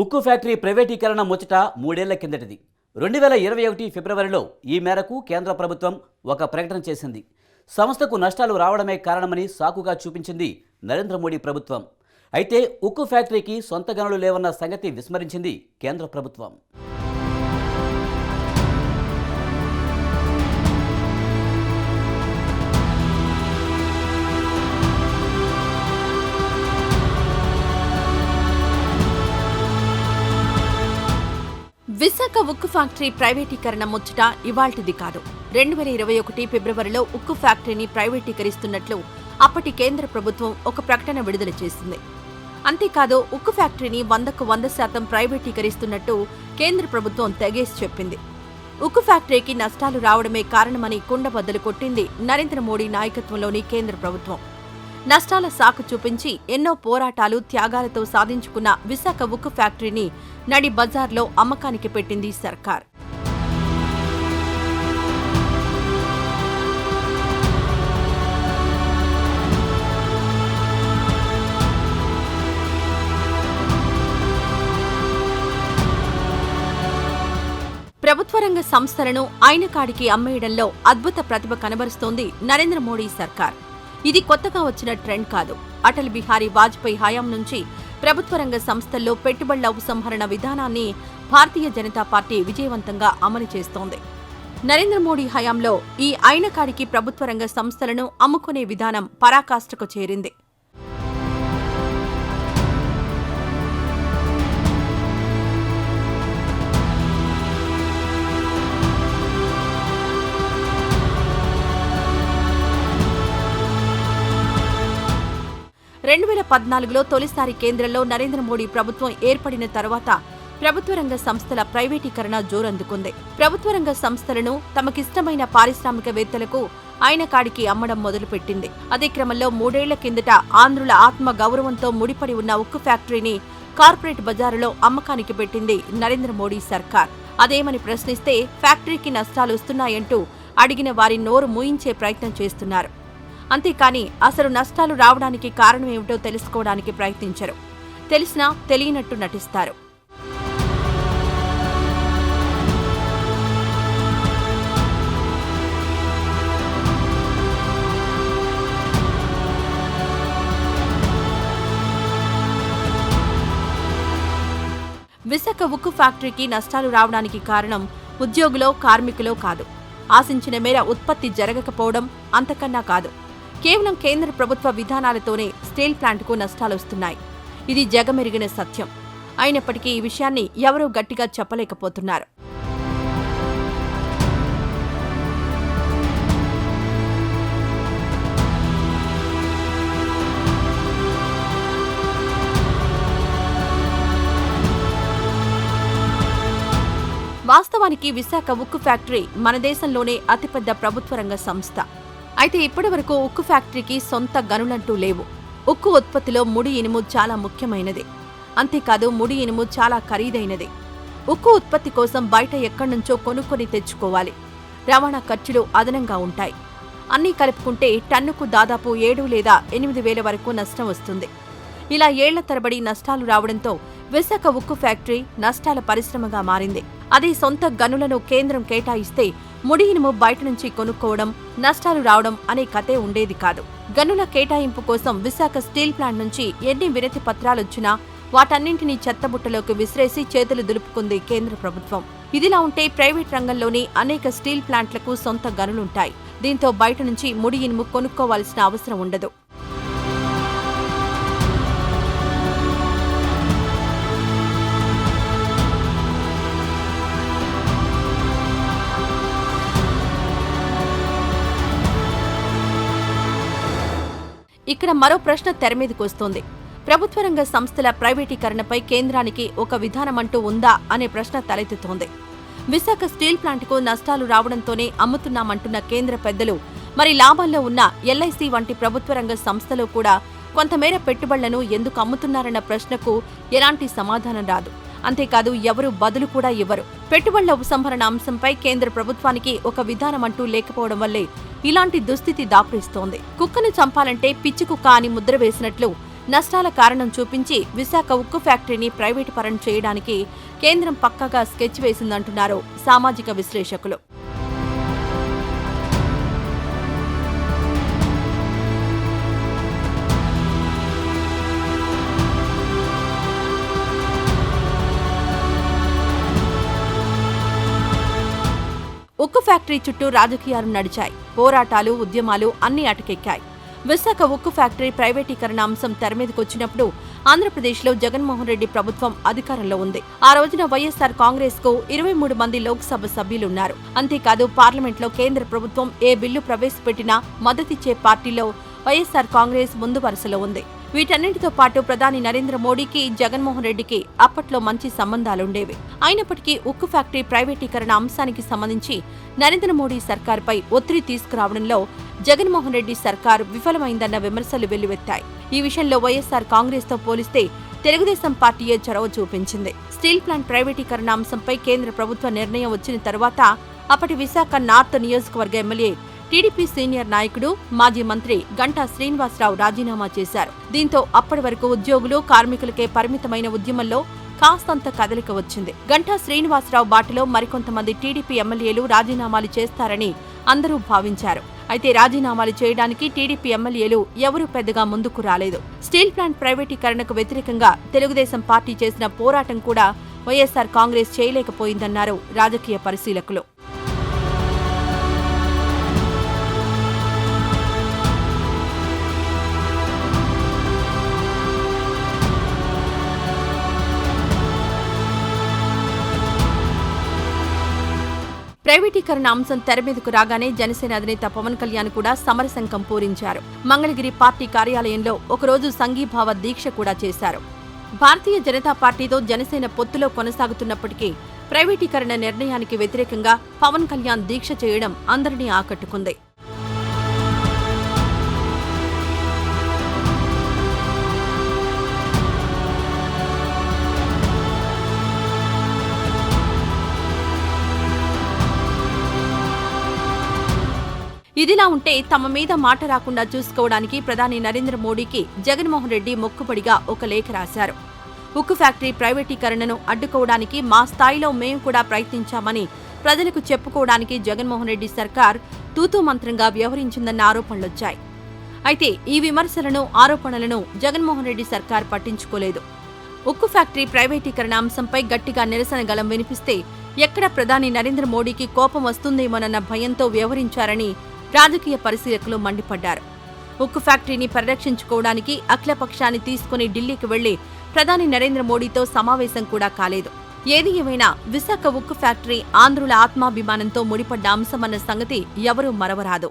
ఉక్కు ఫ్యాక్టరీ ప్రైవేటీకరణ ముచ్చట మూడేళ్ళ కిందటిది. రెండు వేల ఇరవై ఒకటి ఫిబ్రవరిలో ఈ మేరకు కేంద్ర ప్రభుత్వం ఒక ప్రకటన చేసింది. సంస్థకు నష్టాలు రావడమే కారణమని సాకుగా చూపించింది నరేంద్ర మోడీ ప్రభుత్వం. అయితే ఉక్కు ఫ్యాక్టరీకి సొంత గనులు లేవన్న సంగతి విస్మరించింది కేంద్ర ప్రభుత్వం. ఉక్కు ఫ్యాక్టరీ ప్రైవేటీకరణ ముచ్చట ఇవాల్టిది కాదు. రెండు వేల ఇరవై ఒకటి ఫిబ్రవరిలో ఉక్కు ఫ్యాక్టరీని ప్రైవేటీకరిస్తున్నట్లు అప్పటి కేంద్ర ప్రభుత్వం ఒక ప్రకటన విడుదల చేసింది. అంతేకాదు ఉక్కు ఫ్యాక్టరీని వందకు వంద శాతం ప్రైవేటీకరిస్తున్నట్టు కేంద్ర ప్రభుత్వం తెగేసి చెప్పింది. ఉక్కు ఫ్యాక్టరీకి నష్టాలు రావడమే కారణమని కుండబద్దలు కొట్టింది నరేంద్ర మోడీ నాయకత్వంలోని కేంద్ర ప్రభుత్వం. నష్టాల సాకు చూపించి ఎన్నో పోరాటాలు త్యాగాలతో సాధించుకున్న విశాఖ ఉక్కు ఫ్యాక్టరీని నడి బజార్లో అమ్మకానికి పెట్టింది సర్కార్. ప్రభుత్వ రంగ సంస్థలను ఆయన కాడికి అమ్మేయడంలో అద్భుత ప్రతిభ కనబరుస్తోంది నరేంద్ర మోడీ సర్కార్. ఇది కొత్తగా వచ్చిన ట్రెండ్ కాదు. అటల్ బిహారీ వాజ్పేయి హయాం నుంచి ప్రభుత్వ రంగ సంస్థల్లో పెట్టుబడుల ఉపసంహరణ విధానాన్ని భారతీయ జనతా పార్టీ విజయవంతంగా అమలు చేస్తోంది. నరేంద్ర మోడీ హయాంలో ఈ ఆయనకాడికి ప్రభుత్వ రంగ సంస్థలను అమ్ముకునే విధానం పరాకాష్ఠకు చేరింది. రెండు వేల పద్నాలుగులో తొలిసారి కేంద్రంలో నరేంద్ర మోడీ ప్రభుత్వం ఏర్పడిన తర్వాత ప్రభుత్వ రంగ సంస్థల ప్రైవేటీకరణ జోరందుకుంది. ప్రభుత్వ రంగ సంస్థలను తమకిష్టమైన పారిశ్రామికవేత్తలకు ఆయన కాడికి అమ్మడం మొదలుపెట్టింది. అదే క్రమంలో మూడేళ్ళ కిందట ఆంధ్రుల ఆత్మ గౌరవంతో ముడిపడి ఉన్న ఉక్కు ఫ్యాక్టరీని కార్పొరేట్ బజారులో అమ్మకానికి పెట్టింది నరేంద్ర మోడీ సర్కార్. అదేమని ప్రశ్నిస్తే ఫ్యాక్టరీకి నష్టాలు వస్తున్నాయంటూ అడిగిన వారి నోరు మూయించే ప్రయత్నం చేస్తున్నారు. అంతేకాని అసలు నష్టాలు రావడానికి కారణమేమిటో తెలుసుకోవడానికి ప్రయత్నించరు. తెలిసినా తెలియనట్టు నటిస్తారు. విశాఖ ఉక్కు ఫ్యాక్టరీకి నష్టాలు రావడానికి కారణం ఉద్యోగులో కార్మికులో కాదు. ఆశించిన మేర ఉత్పత్తి జరగకపోవడం అంతకన్నా కాదు. కేవలం కేంద్ర ప్రభుత్వ విధానాలతోనే స్టీల్ ప్లాంట్కు నష్టాలొస్తున్నాయి ఇది జగమెరిగిన సత్యం. అయినప్పటికీ ఈ విషయాన్ని ఎవరూ గట్టిగా చెప్పలేకపోతున్నారు. వాస్తవానికి విశాఖ ఉక్కు ఫ్యాక్టరీ మన దేశంలోనే అతిపెద్ద ప్రభుత్వ రంగ సంస్థ. అయితే ఇప్పటివరకు ఉక్కు ఫ్యాక్టరీకి సొంత గనులంటూ లేవు. ఉక్కు ఉత్పత్తిలో ముడి ఇనుము చాలా ముఖ్యమైనది. అంతేకాదు ముడి ఇనుము చాలా ఖరీదైనది. ఉక్కు ఉత్పత్తి కోసం బయట ఎక్కడి నుంచో కొనుక్కొని తెచ్చుకోవాలి. రవాణా ఖర్చులు అదనంగా ఉంటాయి. అన్నీ కలుపుకుంటే టన్నుకు దాదాపు ఏడు లేదా ఎనిమిది వేల వరకు నష్టం వస్తుంది. ఇలా ఏళ్ళ తరబడి నష్టాలు రావడంతో విశాఖ ఉక్కు ఫ్యాక్టరీ నష్టాల పరిశ్రమగా మారింది. అదే సొంత గనులను కేంద్రం కేటాయిస్తే ముడి ఇనుము బయట నుంచి కొనుక్కోవడం నష్టాలు రావడం అనే కథే ఉండేది కాదు. గనుల కేటాయింపు కోసం విశాఖ స్టీల్ ప్లాంట్ నుంచి ఎన్ని వినతి పత్రాలొచ్చినా వాటన్నింటినీ చెత్తబుట్టలోకి విసిరేసి చేతులు దులుపుకుంది కేంద్ర ప్రభుత్వం. ఇదిలా ఉంటే ప్రైవేట్ రంగంలోని అనేక స్టీల్ ప్లాంట్లకు సొంత గనులుంటాయి. దీంతో బయట నుంచి ముడి ఇనుము కొనుక్కోవాల్సిన అవసరం ఉండదు. ఇక్కడ మరో ప్రశ్న తెరమీదకొస్తోంది ప్రభుత్వ రంగ సంస్థల ప్రైవేటీకరణపై కేంద్రానికి ఒక విధానమంటూ ఉందా అనే ప్రశ్న తలెత్తుతోంది. విశాఖ స్టీల్ ప్లాంట్కు నష్టాలు రావడంతోనే అమ్ముతున్నామంటున్న కేంద్ర పెద్దలు మరి లాభాల్లో ఉన్న ఎల్ఐసి వంటి ప్రభుత్వ రంగ సంస్థలో కూడా కొంతమేర పెట్టుబడులను ఎందుకు అమ్ముతున్నారన్న ప్రశ్నకు ఎలాంటి సమాధానం రాదు. అంతేకాదు ఎవరు బదులు కూడా ఇవ్వరు. పెట్టుబడుల ఉపసంహరణ అంశంపై కేంద్ర ప్రభుత్వానికి ఒక విధానమంటూ లేకపోవడం వల్లే ఇలాంటి దుస్థితి దాపురిస్తోంది. కుక్కను చంపాలంటే పిచ్చి కుక్క అని ముద్ర వేసినట్లు నష్టాల కారణం చూపించి విశాఖ ఉక్కు ఫ్యాక్టరీని ప్రైవేటు పరం చేయడానికి కేంద్రం పక్కగా స్కెచ్ వేసిందంటున్నారు సామాజిక విశ్లేషకులు. ఉక్కు ఫ్యాక్టరీ చుట్టూ రాజకీయాలు నడిచాయి. పోరాటాలు ఉద్యమాలు అన్ని అటకెక్కాయి. విశాఖ ఉక్కు ఫ్యాక్టరీ ప్రైవేటీకరణ అంశం తెరమీదకొచ్చినప్పుడు ఆంధ్రప్రదేశ్లో జగన్మోహన్ రెడ్డి ప్రభుత్వం అధికారంలో ఉంది. ఆ రోజున వైఎస్సార్ కాంగ్రెస్కు ఇరవై మూడు మంది లోక్సభ సభ్యులున్నారు. అంతేకాదు పార్లమెంట్లో కేంద్ర ప్రభుత్వం ఏ బిల్లు ప్రవేశపెట్టినా మద్దతిచ్చే పార్టీలో వైఎస్సార్ కాంగ్రెస్ ముందు వరుసలో ఉంది. వీటన్నింటితో పాటు ప్రధాని నరేంద్ర మోడీకి జగన్మోహన్ రెడ్డికి అప్పట్లో మంచి సంబంధాలుండేవి. అయినప్పటికీ ఉక్కు ఫ్యాక్టరీ ప్రైవేటీకరణ అంశానికి సంబంధించి నరేంద్ర మోడీ సర్కార్పై ఒత్తిడి తీసుకురావడంలో జగన్మోహన్ రెడ్డి సర్కార్ విఫలమైందన్న విమర్శలు వెల్లువెత్తాయి. ఈ విషయంలో వైఎస్సార్ కాంగ్రెస్తో పోలిస్తే తెలుగుదేశం పార్టీయే చొరవ చూపించింది. స్టీల్ ప్లాంట్ ప్రైవేటీకరణ అంశంపై కేంద్ర ప్రభుత్వ నిర్ణయం వచ్చిన తర్వాత అప్పటి విశాఖ నార్త్ నియోజకవర్గ ఎమ్మెల్యే టీడీపీ సీనియర్ నాయకుడు మాజీ మంత్రి గంటా శ్రీనివాసరావు రాజీనామా చేశారు. దీంతో అప్పటి వరకు ఉద్యోగులు కార్మికులకే పరిమితమైన ఉద్యమంలో కాస్తంత కదలిక వచ్చింది. గంటా శ్రీనివాసరావు బాటలో మరికొంతమంది టీడీపీ ఎమ్మెల్యేలు రాజీనామాలు చేస్తారని అందరూ భావించారు. అయితే రాజీనామాలు చేయడానికి టీడీపీ ఎమ్మెల్యేలు ఎవరూ పెద్దగా ముందుకు రాలేదు. స్టీల్ ప్లాంట్ ప్రైవేటీకరణకు వ్యతిరేకంగా తెలుగుదేశం పార్టీ చేసిన పోరాటం కూడా వైఎస్సార్ కాంగ్రెస్ చేయలేకపోయిందన్నారు రాజకీయ పరిశీలకులు. ప్రైవేటీకరణ అంశం తెరమీదకు రాగానే జనసేన అధినేత పవన్ కళ్యాణ్ కూడా సమరశంఖం పూరించారు. మంగళగిరి పార్టీ కార్యాలయంలో ఒకరోజు సంఘీభావ దీక్ష కూడా చేశారు. భారతీయ జనతా పార్టీతో జనసేన పొత్తులో కొనసాగుతున్నప్పటికీ ప్రైవేటీకరణ నిర్ణయానికి వ్యతిరేకంగా పవన్ కళ్యాణ్ దీక్ష చేయడం అందరినీ ఆకట్టుకుంది. ఇదిలా ఉంటే తమ మీద మాట రాకుండా చూసుకోవడానికి ప్రధాని నరేంద్ర మోడీకి జగన్మోహన్ రెడ్డి మొక్కుబడిగా ఒక లేఖ రాశారు. ఉక్కు ఫ్యాక్టరీ ప్రైవేటీకరణను అడ్డుకోవడానికి మా స్థాయిలో మేము కూడా ప్రయత్నించామని ప్రజలకు చెప్పుకోవడానికి జగన్మోహన్ రెడ్డి సర్కార్ తూతూ మంత్రంగా వ్యవహరించిందన్న ఆరోపణలొచ్చాయి. అయితే ఈ విమర్శలను ఆరోపణలను జగన్మోహన్ రెడ్డి సర్కార్ పట్టించుకోలేదు. ఉక్కు ఫ్యాక్టరీ ప్రైవేటీకరణ అంశంపై గట్టిగా నిరసన గలం వినిపిస్తే ఎక్కడ ప్రధాని నరేంద్ర మోడీకి కోపం వస్తుందేమోనన్న భయంతో వ్యవహరించారని రాజకీయ పరిశీలకులు మండిపడ్డారు. ఉక్కు ఫ్యాక్టరీని పరిరక్షించుకోవడానికి అఖిలపక్షాన్ని తీసుకుని ఢిల్లీకి వెళ్ళి ప్రధాని నరేంద్ర మోడీతో సమావేశం కూడా కాలేదు. ఏది ఏమైనా విశాఖ ఉక్కు ఫ్యాక్టరీ ఆంధ్రుల ఆత్మాభిమానంతో ముడిపడ్డ అంశమన్న సంగతి ఎవరూ మరవరాదు.